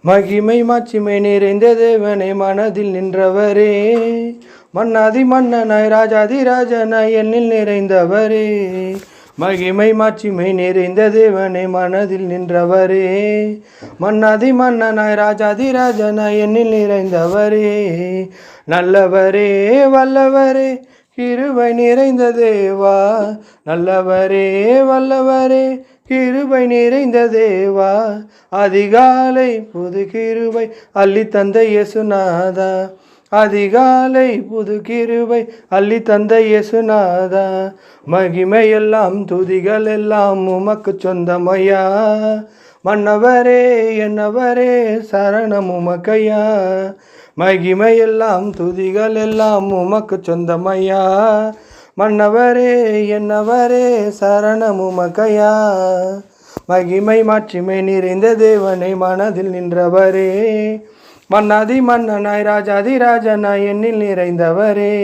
மகிமை மாட்சிமை நிறைந்த தேவனை மனதில் நின்றவரே. மன்னாதி மன்னனாய் ராஜாதி ராஜனாய் எண்ணில் நிறைந்தவரே. மகிமை மாட்சிமை நிறைந்த தேவனை மனதில் நின்றவரே. மன்னாதி மன்னனாய் ராஜாதி ராஜனாய் எண்ணில் நிறைந்தவரே. நல்லவரே வல்லவரே. கிருபை நிறைந்த தேவா நல்லவரே வல்லவரே கிருபை நிறைந்த தேவா. அதிகாலை புது கிருபை அள்ளி தந்த இயேசுநாதா. அதிகாலை புது கிருபை அள்ளி தந்த இயேசுநாதா. மகிமையெல்லாம் துதிகள் எல்லாம் உமக்கு சொந்தமையா மன்னவரே என்னவரே சரணம் உமக்கையா. மகிமையெல்லாம் துதிகள் எல்லாம் உமக்கு சொந்தமையா. மன்னவரே என்னவரே சரணம் உமக்கையா. மகிமை மாட்சிமை நிறைந்த தேவனை மனதில் நின்றவரே. மன்னாதி மன்னனாய் ராஜாதி ராஜனாய் எண்ணில் நிறைந்தவரே.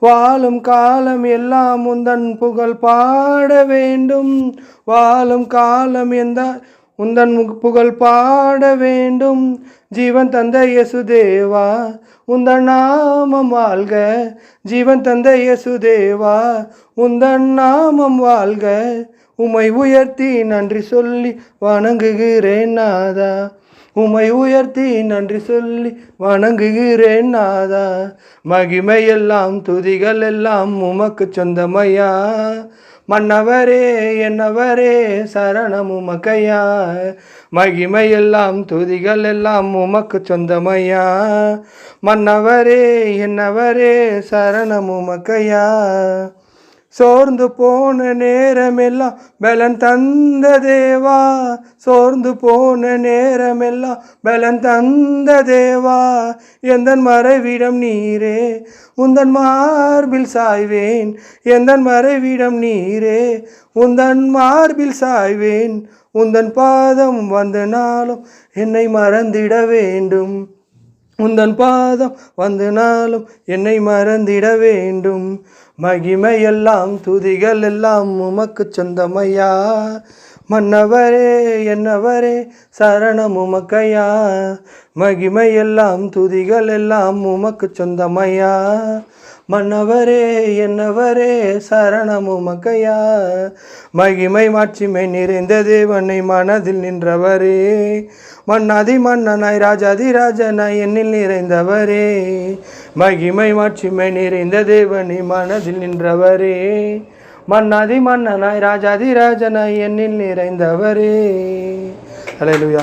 வாழும் காலம் எல்லாம் உந்தன் புகழ் பாட வேண்டும். வாழும் காலம் எந்த உந்தன் புகழ் பாட வேண்டும். ஜீவன் தந்த யசுதேவா உந்தன் நாமம் வாழ்க. ஜீவன் தந்த யசுதேவா உந்தன் நாமம் வாழ்க. உமை உயர்த்தி நன்றி சொல்லி வணங்குகிறேன் நாதா. உமை உயர்த்தி நன்றி சொல்லி வணங்குகிறேன் நாதா. மகிமையெல்லாம் துதிகள் எல்லாம் உமக்கு சொந்தமையா. மன்னவரே என்னவரே சரணம் உமக்கையா. மகிமையெல்லாம் துதிகள் எல்லாம் உமக்கு சொந்தமையா. மன்னவரே என்னவரே சரணம் உமக்கையா. சோர்ந்து போன நேரமெல்லாம் பலன் தந்த தேவா சோர்ந்து போன நேரமெல்லாம் பலன் தந்த தேவா எந்தன் மறைவிடம் நீரே உந்தன் மார்பில் சாய்வேன். எந்தன் மறைவிடம் நீரே உந்தன் மார்பில் சாய்வேன். உந்தன் பாதம் வந்த நாளும் என்னை மறந்திட வேண்டும். முந்தன் பாதம் வந்து நாளும் என்னை மறந்திட வேண்டும். மகிமையெல்லாம் துதிகள் எல்லாம் உமக்கு சொந்தமையா? மன்னவரே என்னவரே சரணம் உமக்கையா? மகிமையெல்லாம் துதிகள் எல்லாம் உமக்கு சொந்தமையா? மன்னவரே என்னவரே சரணமு மக்கையா மகிமை மாட்சிமை நிறைந்த தேவனை மனதில் நின்றவரே. மன்னாதி மன்னனாய் ராஜாதி ராஜனாய் என்னில் நிறைந்தவரே. மகிமை மாட்சிமை நிறைந்த தேவனை மனதில் நின்றவரே. மன்னாதி மன்னனாய் ராஜாதி ராஜனாய் என்னில் நிறைந்தவரே. அலையலுயா